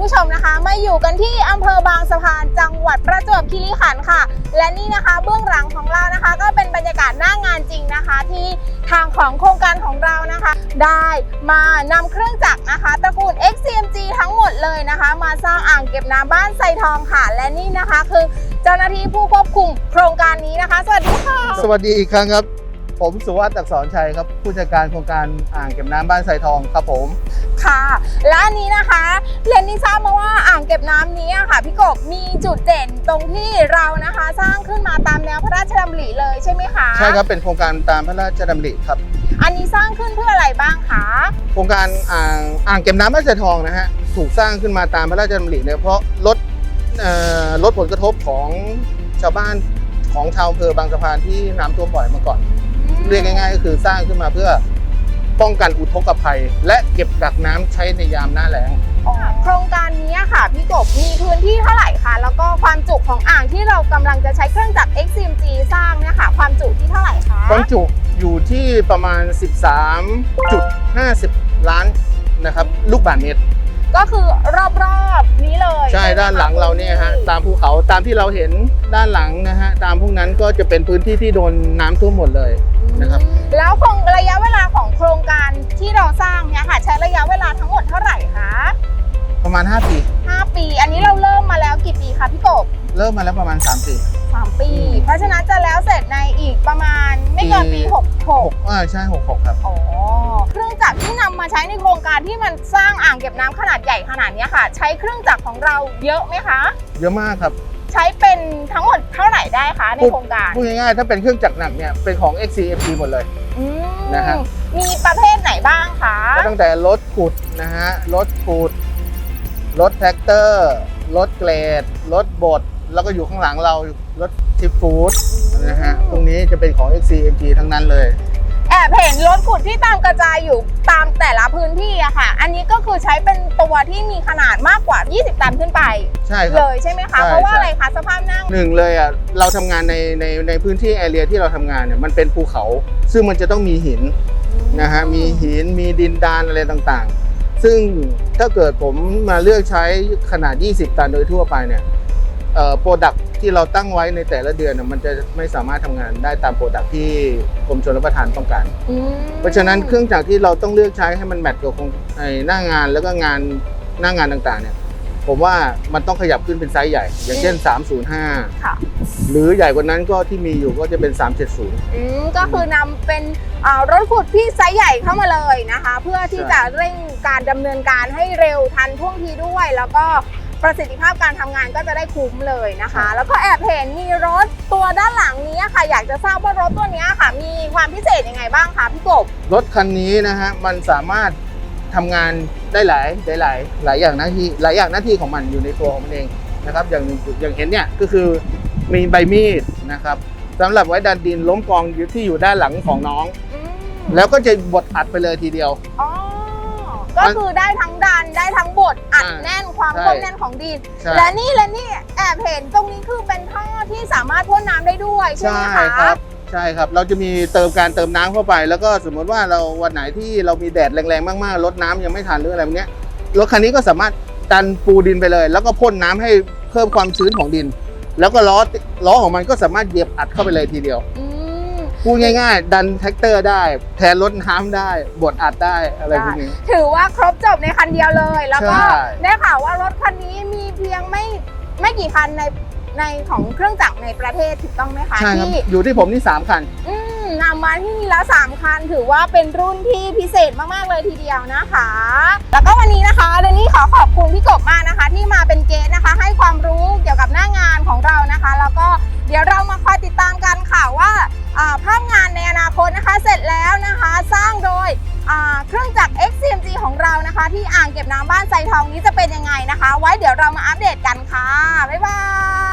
ผู้ชมนะคะมาอยู่กันที่อำเภอบางสะพานจังหวัดประจวบคีรีขันธ์ค่ะ และนี่นะคะเบื้องหลังของเรานะคะ ก็เป็นบรรยากาศหน้างานจริงนะคะ ที่ทางของโครงการของเรานะคะ ได้มานำเครื่องจักรนะคะตระกูล XCMG ทั้งหมดเลยนะคะ มาสร้างอ่างเก็บน้ำบ้านไซทองค่ะ และนี่นะคะคือเจ้าหน้าที่ผู้ควบคุมโครงการนี้นะคะ สวัสดีค่ะ สวัสดีอีกครั้งครับผมสุวัสดิ์อักษรชัยครับผู้จัดการโครงการอ่างเก็บน้ำบ้านไซทองครับผมค่ะ และอันนี้นะคะเรียนนี่ทราบมาว่าอ่างเก็บน้ำนี้อะค่ะพี่กบมีจุดเด่นตรงที่เรานะคะสร้างขึ้นมาตามแนวพระราชดำริเลยใช่ไหมคะใช่ครับเป็นโครงการตามพระราชดำริครับ อันนี้สร้างขึ้นเพื่ออะไรบ้างคะโครงการอ่างอ่างเก็บน้ำบ้านไซทองนะฮะถูกสร้างขึ้นมาตามพระราชดำริเนี่ยเพราะลดเอ่อลดผลกระทบของชาวบ้านของชาวอำเภอบางสะพานที่น้ำท่วมบ่อยมาก่อน เรียกง่ายๆก็คือสร้างขึ้นมาเพื่อ ป้องกันอุทกภัย และเก็บกักน้ำใช้ในยามหน้าแล้ง โครงการนี้อะค่ะพี่กบมีพื้นที่เท่าไหร่คะแล้วก็ความจุของอ่างที่เรากำลังจะใช้เครื่องจักร XCMG สร้างเนี่ยค่ะ ความจุที่เท่าไหร่คะความจุอยู่ที่ประมาณ 13.50 ล้านนะครับลูกบาศก์เมตร ก็คือรอบๆนี้เลยใช่ไหมคะด้านหลังเราเนี่ยฮะพื้ที่ตามภูเขาตามที่เราเห็นด้านหลังนะฮะตามพวกนั้นก็จะเป็นพื้นที่ที่โดนน้ำท่วมหมดเลย นะครับแล้วคงระยะเวลาของโครงการที่เราสร้างเนี่ยค่ะใช้ระยะเวลาทั้งหมดเท่าไหร่คะประมาณ 5 ปี 5 ปี อันนี้เราเริ่มมาแล้วกี่ปีคะพี่กบเริ่มมาแล้วประมาณ 3 ปี 3 ปีอืมเพราะฉะนั้นจะแล้วเสร็จในอีกประมาณไม่เกินปีปี6อ่าใช่ 66 ครับ66อ๋อเครื่องจักรที่นำมาใช้ในโครงการที่มันสร้างอ่างเก็บน้ำขนาดใหญ่ขนาดเนี้ยค่ะ ใช้เครื่องจักรของเราเยอะไหมคะ เยอะมากครับ ใช้เป็นทั้งหมดเท่าไหร่ได้คะในโครงการพูดง่ายๆถ้าเป็นเครื่องจักรหนักเนี่ยเป็นของ XCFP หมดเลยอืมนะฮะมีประเภทไหนบ้างคะก็ตั้งแต่รถขุดนะฮะรถขุดรถแท็กเตอร์ รถเกรด รถบด แล้วก็อยู่ข้างหลังเรารถทิฟฟูดนะฮะพวกนี้จะเป็นของ XCMG ทั้งนั้นเลย แอบเห็นรถขุดที่ตามกระจายอยู่ตามแต่ละพื้นที่อะค่ะ อันนี้ก็คือใช้เป็นตัวที่มีขนาดมากกว่า 20 ตันขึ้นไป ใช่คเลรับ ยใช่ไหมคะ ใช่เพราะว่าใช่ อะไรคะสภาพนั่งหนึ่งเลยอะเราทำงานในในในพื้นที่แอเรียที่เราทำงานเนี่ยมันเป็นภูเขา ซึ่งมันจะต้องมีหิน นะฮะมีหินมีดินดานอะไรต่างๆ ซึ่งถ้าเกิดผมมาเลือกใช้ขนาด 20 ตันโดยทั่วไปเนี่ยโปรดัก ที่เราตั้งไว้ในแต่ละเดือนน่ะมันจะไม่สามารถทำงานได้ตามโปรดักที่กรมชลประทานต้องการ อืมเพราะฉะนั้นเครื่องจักรที่เราต้องเลือกใช้ให้มันแมทกับโครงไอ้หน้างานแล้วก็งานหน้างานต่างๆเนี่ยผมว่ามันต้องขยับขึ้นเป็นไซส์ใหญ่ อย่างเช่น 305 ค่ะ หรือใหญ่กว่านั้นก็ที่มีอยู่ก็จะเป็น 370 อืมก็คือนำเป็นอ่ารถขุดที่ไซส์ใหญ่เข้ามาเลยนะคะ เพื่อที่ใช่ จะเร่งการดำเนินการให้เร็วทันท่วงทีด้วย แล้วก็ ประสิทธิภาพการทำงานก็จะได้คุ้มเลยนะคะ แล้วก็แอบเห็นมีรถตัวด้านหลังนี้ค่ะ อยากจะทราบว่ารถตัวเนี้ยค่ะ มีความพิเศษยังไงบ้างคะพี่กบรถคันนี้นะฮะมันสามารถทำงานได้หลายได้หลายหลายอย่างหน้าที่หลายอย่างหน้าที่ของมันอยู่ในตัวของมันเองนะครับ อย่างอย่างเห็นเนี่ยก็คือมีใบมีดนะครับสำหรับไว้ดันดินล้มกองอยู่ที่อยู่ด้านหลังของน้องอืมแล้วก็จะบดอัดไปเลยทีเดียว อ๋อ ก็คือได้ทั้งดันได้ทั้งบดอัดอ่าแน่นความใช่ข้นแน่นของดินใช่และนี่และนี่แอบเห็นตรงนี้คือเป็นท่อที่สามารถพ่นน้ำได้ด้วยใช่ไหมใช่คะครับใช่ครับ เราจะมีเติมการเติมน้ำเข้าไป แล้วก็สมมติว่าเราวันไหนที่เรามีแดดแรงๆมากๆลดน้ำยังไม่ทันหรืออะไรแบบเนี้ยรถคันนี้ก็สามารถดันปูดินไปเลย แล้วก็พ่นน้ำให้เพิ่มความชื้นของดิน แล้วก็ล้อล้อของมันก็สามารถเหยียบอัดเข้าไปเลยทีเดียวอืม พูดง่ายๆ ดันแท็กเตอร์ได้ แทนรถน้ำได้บดอัดได้อะไรพวกนี้ ถือว่าครบจบในคันเดียวเลย แล้วก็ใช่ได้ข่าวว่ารถคันนี้มีเพียงไม่ไม่กี่คันในในของเครื่องจักรในประเทศถูกต้องไหมคะใช่ครับที่อยู่ที่ผมนี่ 3 คันอืมนำมาที่นี่แล้วสามคันถือว่าเป็นรุ่นที่พิเศษมาก ๆ เลยทีเดียวนะคะ แล้วก็วันนี้นะคะเดนนี่ขอขอบคุณพี่กบมากนะคะ ที่มาเป็นเกสนะคะ ให้ความรู้เกี่ยวกับหน้างานของเรานะคะ ที่อ่างเก็บน้ำบ้านไซทองนี้จะเป็นยังไงนะคะ ไว้เดี๋ยวเรามาอัปเดตกันค่ะ บ๊ายบาย